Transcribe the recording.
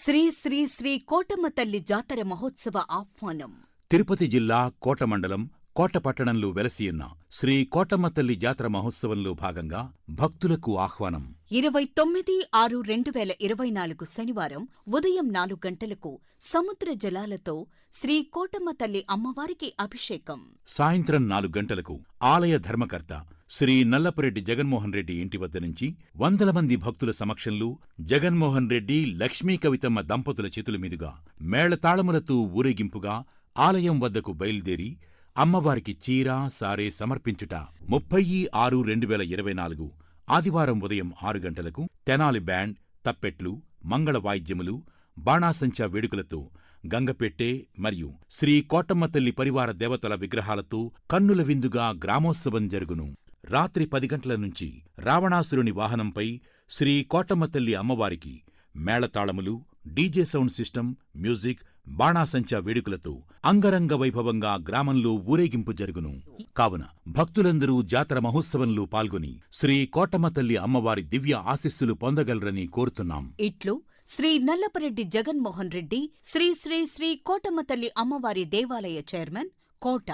శ్రీ శ్రీ శ్రీ కోటమ్మ తల్లి జాతర మహోత్సవ ఆహ్వానం. తిరుపతి జిల్లా కోట మండలం కోట పట్టణంలో వెలసియున్న శ్రీ కోటమ్మ తల్లి జాతర మహోత్సవంలో భాగంగా భక్తులకు ఆహ్వానం. ఇరవై తొమ్మిది ఆరు రెండు వేల ఇరవై నాలుగు శనివారం ఉదయం నాలుగు గంటలకు సముద్ర జలాలతో శ్రీ కోటమ్మ తల్లి అమ్మవారికి అభిషేకం. సాయంత్రం నాలుగు గంటలకు ఆలయ ధర్మకర్త శ్రీ నల్లపరెడ్డి జగన్మోహన్ రెడ్డి ఇంటి వద్ద నుంచి వందల మంది భక్తుల సమక్షంలో జగన్మోహన్ రెడ్డి లక్ష్మీ కవితమ్మ దంపతుల చేతుల మీదుగా మేళతాళములతో ఊరేగింపుగా ఆలయం వద్దకు బయలుదేరి అమ్మవారికి చీర సారే సమర్పించుట ముప్పై ఆరు రెండు వేల ఇరవై నాలుగు ఆదివారం ఉదయం ఆరు గంటలకు తెనాలి బ్యాండ్ తప్పెట్లు మంగళ వాయిద్యములు బాణాసంచా వేడుకలతో గంగపెట్టె మరియు శ్రీ కోటమ్మ తల్లి పరివార దేవతల విగ్రహాలతో కన్నుల విందుగా గ్రామోత్సవం జరుగును. రాత్రి పది గంటల నుంచి రావణాసురుని వాహనంపై శ్రీ కోటమ్మతల్లి అమ్మవారికి మేళతాళములు డీజే సౌండ్ సిస్టమ్ మ్యూజిక్ బాణాసంచా వేడుకలతో అంగరంగ వైభవంగా గ్రామంలో ఊరేగింపు జరుగును. కావున భక్తులందరూ జాతర మహోత్సవంలో పాల్గొని శ్రీ కోటమ్మ తల్లి అమ్మవారి దివ్య ఆశీస్సులు పొందగలరని కోరుతున్నాం. ఇట్లు శ్రీ నల్లపరెడ్డి జగన్మోహన్ రెడ్డి శ్రీ శ్రీ శ్రీ కోటమ్మతల్లి అమ్మవారి దేవాలయ చైర్మన్ కోట.